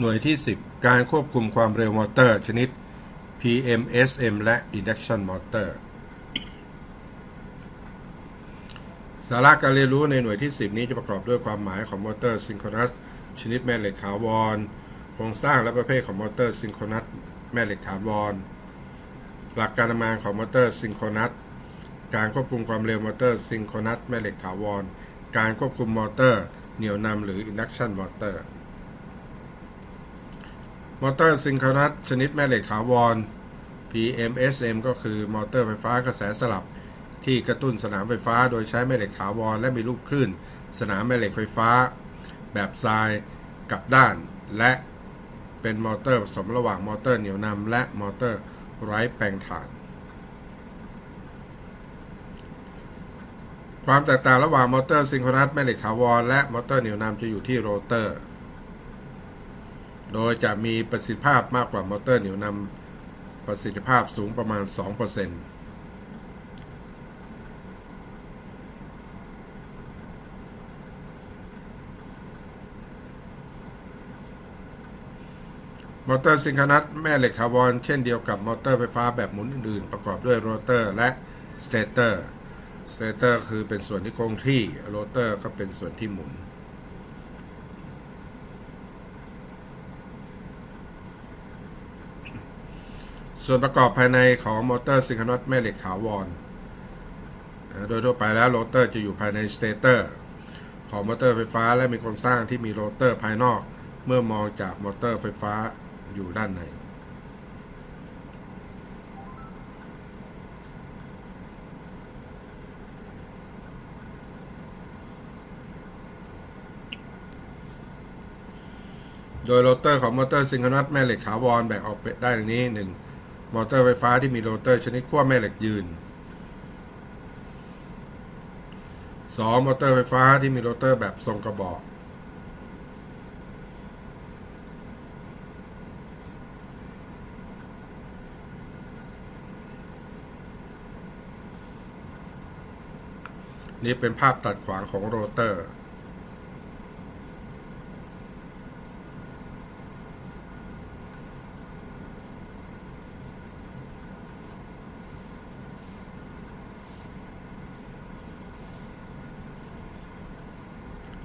หน่วยที่ 10 การควบคุมความเร็วมอเตอร์ชนิด PMSM และ Induction Motor สาระการเรียนรู้ในหน่วยที่ 10 นี้จะประกอบด้วยความหมายของมอเตอร์ซิงโครนัสชนิดแม่เหล็กถาวร โครงสร้างและประเภทของมอเตอร์ซิงโครนัสแม่เหล็กถาวร หลักการทำงานของมอเตอร์ซิงโครนัส การควบคุมความเร็วมอเตอร์ซิงโครนัสแม่เหล็กถาวร การควบคุมมอเตอร์เหนี่ยวนำหรือ Induction Motor มอเตอร์ซิงโครนัสชนิดแม่เหล็กถาวร PMSM ก็คือมอเตอร์ไฟฟ้ากระแสสลับ ที่กระตุ้นสนามไฟฟ้าโดยใช้แม่เหล็กถาวร และมีรูปคลื่น สนามแม่เหล็กไฟฟ้า แบบทรายกลับด้าน และเป็นมอเตอร์ผสมระหว่างมอเตอร์เหนี่ยวนำและมอเตอร์ไร้แปลงถ่าน ความแตกต่างระหว่างมอเตอร์ซิงโครนัสแม่เหล็กถาวร และมอเตอร์เหนี่ยวนำจะอยู่ที่โรเตอร์ โดยจะมีประสิทธิภาพมากกว่ามอเตอร์เหนี่ยวนำประสิทธิภาพสูงประมาณ 2%มอเตอร์ซิงครนัสแม่เหล็กถาวรเช่นเดียวกับมอเตอร์ไฟฟ้าแบบหมุนอื่นๆ ประกอบด้วยโรเตอร์และสเตเตอร์สเตเตอร์คือเป็นส่วนที่คงที่โรเตอร์ก็เป็นส่วนที่หมุน ส่วนประกอบภายในของมอเตอร์ซิงครนัสแม่เหล็กถาวร โดยทั่วไปแล้วโรเตอร์จะอยู่ภายในสเตเตอร์ของมอเตอร์ไฟฟ้าและมีโครงสร้างที่มีโรเตอร์ภายนอก เมื่อมองจากมอเตอร์ไฟฟ้าอยู่ด้านใน โดยโรเตอร์ของมอเตอร์ซิงครนัสแม่เหล็กถาวรแบ่งออกเป็นได้ดังนี้ 1. มอเตอร์ไฟฟ้าที่มีโรเตอร์ชนิดขั้วแม่เหล็กยืน 2. มอเตอร์ไฟฟ้าที่มีโรเตอร์แบบทรงกระบอก นี่เป็นภาพตัดขวางของโรเตอร์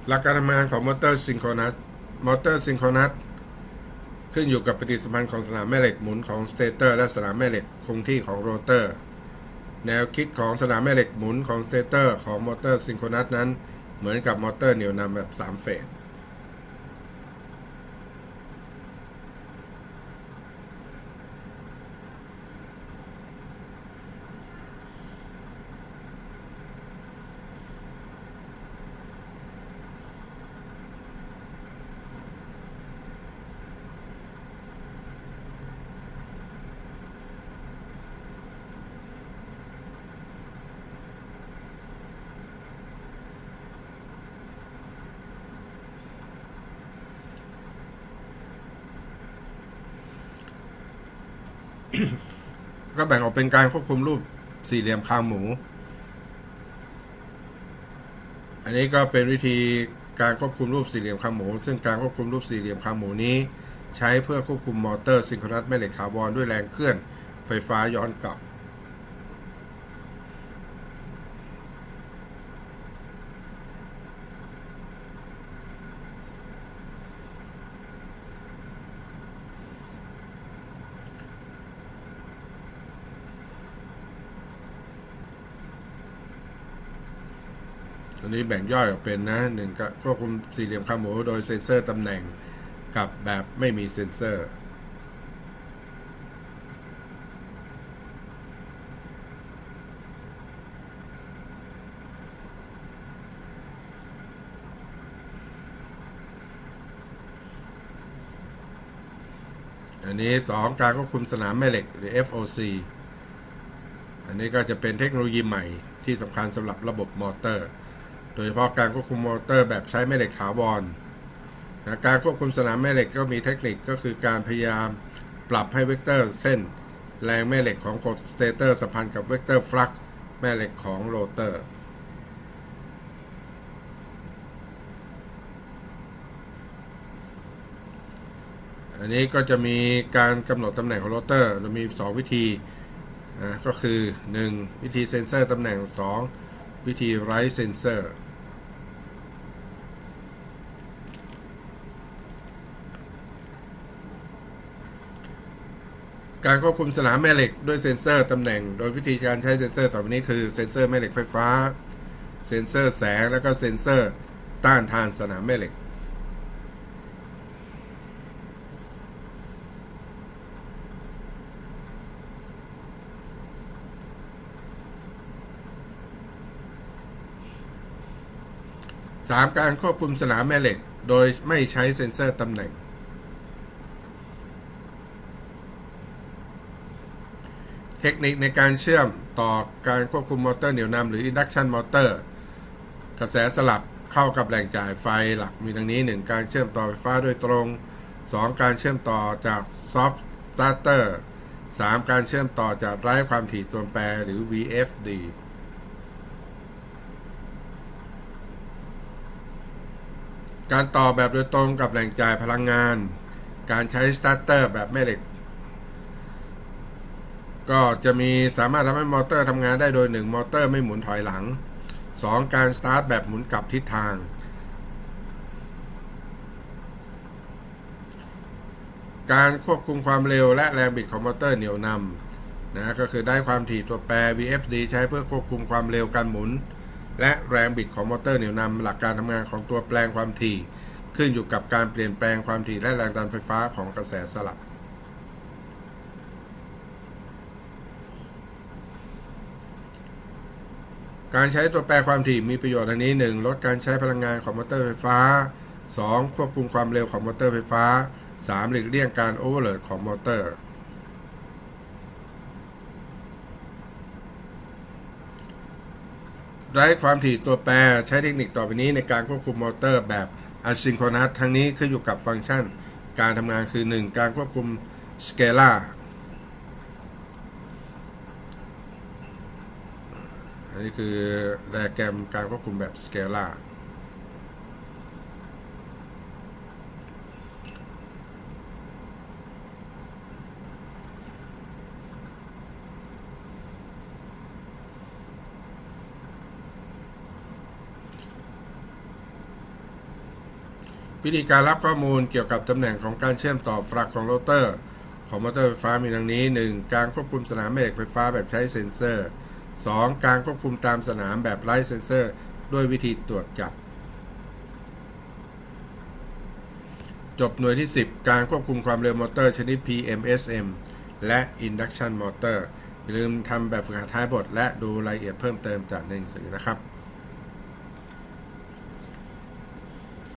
หลักการทำงานของมอเตอร์ซิงโครนัส มอเตอร์ซิงโครนัส ขึ้นอยู่กับปฏิสัมพันธ์ของสนามแม่เหล็กหมุนของสเตเตอร์ และสนามแม่เหล็กคงที่ของโรเตอร์ แนวคิดของสนามแม่เหล็กหมุนของสเตเตอร์ ของมอเตอร์ซิงโครนัสนั้น เหมือนกับมอเตอร์เหนี่ยวนำแบบ3เฟส ก็แบ่งออกเป็นการควบคุมรูปสี่เหลี่ยมคางหมู อันนี้ก็เป็นวิธีการควบคุมรูปสี่เหลี่ยมคางหมู ซึ่งการควบคุมรูปสี่เหลี่ยมคางหมูนี้ ใช้เพื่อควบคุมมอเตอร์ซิงโครนัสแม่เหล็กถาวรด้วยแรงเคลื่อนไฟฟ้าย้อนกลับ อันนี้แบ่งย่อยออกเป็นนะหนึ่งก็ควบคุมสี่เหลี่ยมคางหมูโดยเซ็นเซอร์ตำแหน่งกับแบบไม่มีเซ็นเซอร์อันนี้ 2 การควบคุมสนามแม่เหล็กหรือ FOC อันนี้ก็จะเป็นเทคโนโลยีใหม่ที่สำคัญสำหรับระบบมอเตอร์ โดยเฉพาะการควบคุมมอเตอร์แบบใช้แม่เหล็กถาวรนะการควบคุมสนามแม่เหล็กก็มีเทคนิคก็คือการพยายามปรับให้เวกเตอร์เส้น แรงแม่เหล็กของโคสเตเตอร์สัมพันธ์กับเวกเตอร์ฟลักแม่เหล็กของโรเตอร์อันนี้ก็จะมีการกำหนดตำแหน่งของโรเตอร์เรามี 2 วิธีนะก็คือ 1 วิธีเซ็นเซอร์ตำแหน่ง 2 วิธีไรเซนเซอร์ การควบคุมสนามแม่เหล็กด้วยเซ็นเซอร์ตำแหน่ง โดยวิธีการใช้เซ็นเซอร์ต่อไปนี้คือเซ็นเซอร์แม่เหล็กไฟฟ้า เซ็นเซอร์แสง แล้วก็เซ็นเซอร์ต้านทานสนามแม่เหล็กสามการควบคุมสนามแม่เหล็ก โดยไม่ใช้เซ็นเซอร์ตำแหน่ง ทคนิคในการเชื่อมต่อการควบคุมมอเตอร์เหนี่ยวนำหรือ induction motor กระแสสลับเข้ากับแหล่งจ่ายไฟหลักมีดังนี้ 1 การเชื่อมต่อไฟฟ้าโดยตรง 2 การเชื่อมต่อจาก soft starter 3 การเชื่อมต่อจากไร้ความถี่ตัวแปรหรือ VFD การต่อแบบโดยตรงกับแหล่งจ่ายพลังงาน การใช้สตาร์เตอร์แบบแม่เหล็ก ก็จะมีสามารถทำให้มอเตอร์ทำงานได้โดย 1 มอเตอร์ไม่หมุนถอยหลัง 2 การสตาร์ทแบบหมุนกลับทิศทาง การควบคุมความเร็วและแรงบิดของมอเตอร์เหนี่ยวนำนะก็คือได้ความถี่ตัวแปร VFD ใช้เพื่อควบคุมความเร็วการหมุน และแรงบิดของมอเตอร์เหนี่ยวนำหลักการทำงานของตัวแปลงความถี่ ขึ้นอยู่กับการเปลี่ยนแปลงความถี่และแรงดันไฟฟ้าของกระแสสลับ การใช้ตัวแปรความถี่มีประโยชน์อันนี้ 1. ลดการใช้พลังงานของมอเตอร์ไฟฟ้า 2. ควบคุมความเร็วของมอเตอร์ไฟฟ้า 3. หลีกเลี่ยงการโอเวอร์โหลดของมอเตอร์ ไร้ความถี่ตัวแปรใช้เทคนิคต่อไปนี้ในการควบคุมมอเตอร์แบบอะซิงโครนัสทั้งนี้ขึ้นอยู่กับฟังก์ชัน การทำงานคือ 1. การควบคุมสเกลา อันนี้คือแรแกรมการควบคุมแบบสเกลาวิธีการรับข้อมูลเกี่ยวกับตำแหน่งของการเชื่อมต่อฟลักของโรเตอร์ ของมอเตอร์ไฟฟ้ามีดังนี้ 1. การควบคุมสนามแม่เหล็กไฟฟ้าแบบใช้เซ็นเซอร์ 2. การควบคุมตามสนามแบบไร้เซ็นเซอร์ด้วยวิธีตรวจจับ จบหน่วยที่ 10 การควบคุมความเร็วมอเตอร์ชนิด PMSM และ Induction Motor อย่าลืมทำแบบฝึกหัดท้ายบท และดูรายละเอียดเพิ่มเติมจากในหนังสือนะครับ